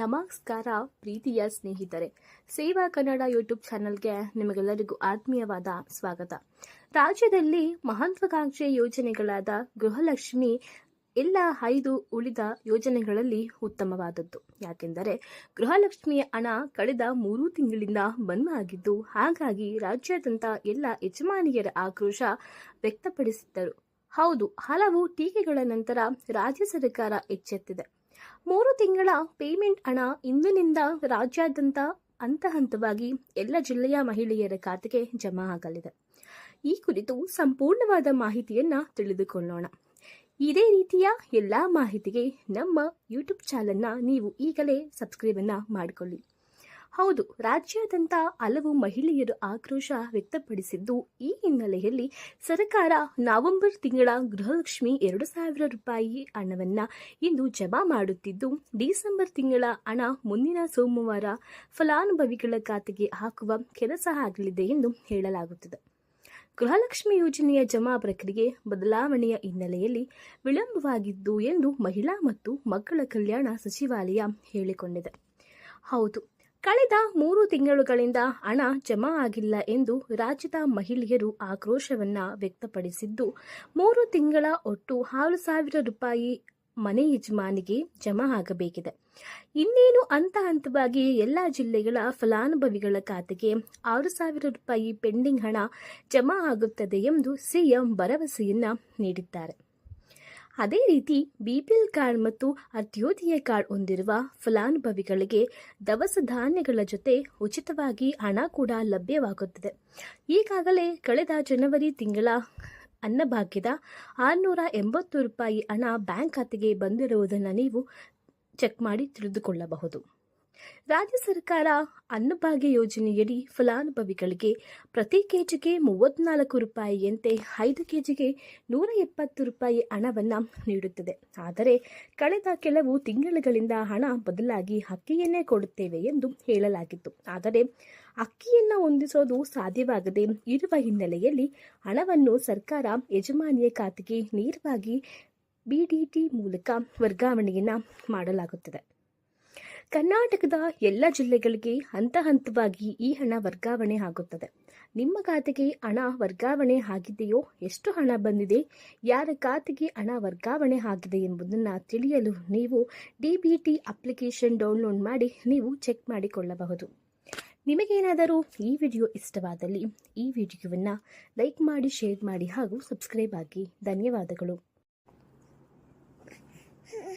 ನಮಸ್ಕಾರ ಪ್ರೀತಿಯ ಸ್ನೇಹಿತರೆ. ಸೇವಾ ಕನ್ನಡ ಯೂಟ್ಯೂಬ್ ಚಾನೆಲ್ಗೆ ನಿಮಗೆಲ್ಲರಿಗೂ ಆತ್ಮೀಯವಾದ ಸ್ವಾಗತ. ರಾಜ್ಯದಲ್ಲಿ ಮಹತ್ವಾಕಾಂಕ್ಷೆ ಯೋಜನೆಗಳಾದ ಗೃಹಲಕ್ಷ್ಮಿ, ಎಲ್ಲ ಐದು ಉಳಿದ ಯೋಜನೆಗಳಲ್ಲಿ ಉತ್ತಮವಾದದ್ದು. ಯಾಕೆಂದರೆ ಗೃಹಲಕ್ಷ್ಮಿಯ ಹಣ ಕಳೆದ ಮೂರು ತಿಂಗಳಿಂದ ಬಂದ್ ಆಗಿದ್ದು, ಹಾಗಾಗಿ ರಾಜ್ಯಾದ್ಯಂತ ಎಲ್ಲ ಯಜಮಾನಿಯರ ಆಕ್ರೋಶ ವ್ಯಕ್ತಪಡಿಸಿದ್ದರು. ಹೌದು, ಹಲವು ಟೀಕೆಗಳ ನಂತರ ರಾಜ್ಯ ಸರ್ಕಾರ ಎಚ್ಚೆತ್ತಿದೆ. ಮೂರು ತಿಂಗಳ ಪೇಮೆಂಟ್ ಹಣ ಇಂದಿನಿಂದ ರಾಜ್ಯಾದ್ಯಂತ ಹಂತ ಹಂತವಾಗಿ ಎಲ್ಲ ಜಿಲ್ಲೆಯ ಮಹಿಳೆಯರ ಖಾತೆಗೆ ಜಮಾ ಆಗಲಿದೆ. ಈ ಕುರಿತು ಸಂಪೂರ್ಣವಾದ ಮಾಹಿತಿಯನ್ನ ತಿಳಿದುಕೊಳ್ಳೋಣ. ಇದೇ ರೀತಿಯ ಎಲ್ಲ ಮಾಹಿತಿಗೆ ನಮ್ಮ ಯೂಟ್ಯೂಬ್ ಚಾನಲ್ನ ನೀವು ಈಗಲೇ ಸಬ್ಸ್ಕ್ರೈಬನ್ನು ಮಾಡಿಕೊಳ್ಳಿ. ಹೌದು, ರಾಜ್ಯಾದ್ಯಂತ ಹಲವು ಮಹಿಳೆಯರು ಆಕ್ರೋಶ ವ್ಯಕ್ತಪಡಿಸಿದ್ದು, ಈ ಹಿನ್ನೆಲೆಯಲ್ಲಿ ಸರ್ಕಾರ ನವೆಂಬರ್ ತಿಂಗಳ ಗೃಹಲಕ್ಷ್ಮಿ ಎರಡು ಸಾವಿರ ರೂಪಾಯಿ ಹಣವನ್ನ ಇಂದು ಜಮಾ ಮಾಡುತ್ತಿದ್ದು, ಡಿಸೆಂಬರ್ ತಿಂಗಳ ಹಣ ಮುಂದಿನ ಸೋಮವಾರ ಫಲಾನುಭವಿಗಳ ಖಾತೆಗೆ ಹಾಕುವ ಕೆಲಸ ಆಗಲಿದೆ ಎಂದು ಹೇಳಲಾಗುತ್ತಿದೆ. ಗೃಹಲಕ್ಷ್ಮಿ ಯೋಜನೆಯ ಜಮಾ ಪ್ರಕ್ರಿಯೆ ಬದಲಾವಣೆಯ ಹಿನ್ನೆಲೆಯಲ್ಲಿ ವಿಳಂಬವಾಗಿದ್ದು ಎಂದು ಮಹಿಳಾ ಮತ್ತು ಮಕ್ಕಳ ಕಲ್ಯಾಣ ಸಚಿವಾಲಯ ಹೇಳಿಕೊಂಡಿದೆ. ಹೌದು ಕಳೆದ ಮೂರು ತಿಂಗಳುಗಳಿಂದ ಹಣ ಜಮಾ ಆಗಿಲ್ಲ ಎಂದು ರಾಜ್ಯದ ಮಹಿಳೆಯರು ಆಕ್ರೋಶವನ್ನ ವ್ಯಕ್ತಪಡಿಸಿದ್ದು, ಮೂರು ತಿಂಗಳ ಒಟ್ಟು ಆರು ಸಾವಿರ ರೂಪಾಯಿ ಮನೆ ಯಜಮಾನಿಗೆ ಜಮಾ ಆಗಬೇಕಿದೆ. ಇನ್ನೇನು ಹಂತ ಹಂತವಾಗಿ ಎಲ್ಲ ಜಿಲ್ಲೆಗಳ ಫಲಾನುಭವಿಗಳ ಖಾತೆಗೆ ಆರು ಸಾವಿರ ರೂಪಾಯಿ ಪೆಂಡಿಂಗ್ ಹಣ ಜಮಾ ಆಗುತ್ತದೆ ಎಂದು ಸಿಎಂ ಭರವಸೆಯನ್ನ ನೀಡಿದ್ದಾರೆ. ಅದೇ ರೀತಿ ಬಿಪಿಎಲ್ ಕಾರ್ಡ್ ಮತ್ತು ಅಂತ್ಯೋದಯ ಕಾರ್ಡ್ ಹೊಂದಿರುವ ಫಲಾನುಭವಿಗಳಿಗೆ ದವಸ ಧಾನ್ಯಗಳ ಜೊತೆ ಉಚಿತವಾಗಿ ಹಣ ಕೂಡ ಲಭ್ಯವಾಗುತ್ತದೆ. ಈಗಾಗಲೇ ಕಳೆದ ಜನವರಿ ತಿಂಗಳ ಅನ್ನಭಾಗ್ಯದ ಆರುನೂರ ಎಂಬತ್ತು ರೂಪಾಯಿ ಹಣ ಬ್ಯಾಂಕ್ ಖಾತೆಗೆ ಬಂದಿರುವುದನ್ನು ನೀವು ಚೆಕ್ ಮಾಡಿ ತಿಳಿದುಕೊಳ್ಳಬಹುದು. ರಾಜ್ಯ ಸರ್ಕಾರ ಅನ್ನಭಾಗ್ಯ ಯೋಜನೆಯಡಿ ಫಲಾನುಭವಿಗಳಿಗೆ ಪ್ರತಿ ಕೆಜಿಗೆ ಮೂವತ್ನಾಲ್ಕು ರೂಪಾಯಿಯಂತೆ ಐದು ಕೆಜಿಗೆ ನೂರ ಎಪ್ಪತ್ತು ರೂಪಾಯಿ ಹಣವನ್ನು ನೀಡುತ್ತದೆ. ಆದರೆ ಕಳೆದ ಕೆಲವು ತಿಂಗಳುಗಳಿಂದ ಹಣ ಬದಲಾಗಿ ಅಕ್ಕಿಯನ್ನೇ ಕೊಡುತ್ತೇವೆ ಎಂದು ಹೇಳಲಾಗಿತ್ತು. ಆದರೆ ಅಕ್ಕಿಯನ್ನು ಹೊಂದಿಸೋದು ಸಾಧ್ಯವಾಗದೆ ಇರುವ ಹಿನ್ನೆಲೆಯಲ್ಲಿ ಹಣವನ್ನು ಸರ್ಕಾರ ಯಜಮಾನಿಯ ಖಾತೆಗೆ ನೇರವಾಗಿ ಬಿಡಿಟಿ ಮೂಲಕ ವರ್ಗಾವಣೆಯನ್ನು ಮಾಡಲಾಗುತ್ತದೆ. ಕರ್ನಾಟಕದ ಎಲ್ಲ ಜಿಲ್ಲೆಗಳಿಗೆ ಹಂತ ಹಂತವಾಗಿ ಈ ಹಣ ವರ್ಗಾವಣೆ ಆಗುತ್ತದೆ. ನಿಮ್ಮ ಖಾತೆಗೆ ಹಣ ವರ್ಗಾವಣೆ ಆಗಿದೆಯೋ, ಎಷ್ಟು ಹಣ ಬಂದಿದೆ, ಯಾರ ಖಾತೆಗೆ ಹಣ ವರ್ಗಾವಣೆ ಆಗಿದೆ ಎಂಬುದನ್ನು ತಿಳಿಯಲು ನೀವು ಡಿಬಿಟಿ ಅಪ್ಲಿಕೇಶನ್ ಡೌನ್ಲೋಡ್ ಮಾಡಿ ನೀವು ಚೆಕ್ ಮಾಡಿಕೊಳ್ಳಬಹುದು. ನಿಮಗೇನಾದರೂ ಈ ವಿಡಿಯೋ ಇಷ್ಟವಾದಲ್ಲಿ ಈ ವಿಡಿಯೋವನ್ನು ಲೈಕ್ ಮಾಡಿ, ಶೇರ್ ಮಾಡಿ ಹಾಗೂ ಸಬ್ಸ್ಕ್ರೈಬ್ ಆಗಿ. ಧನ್ಯವಾದಗಳು.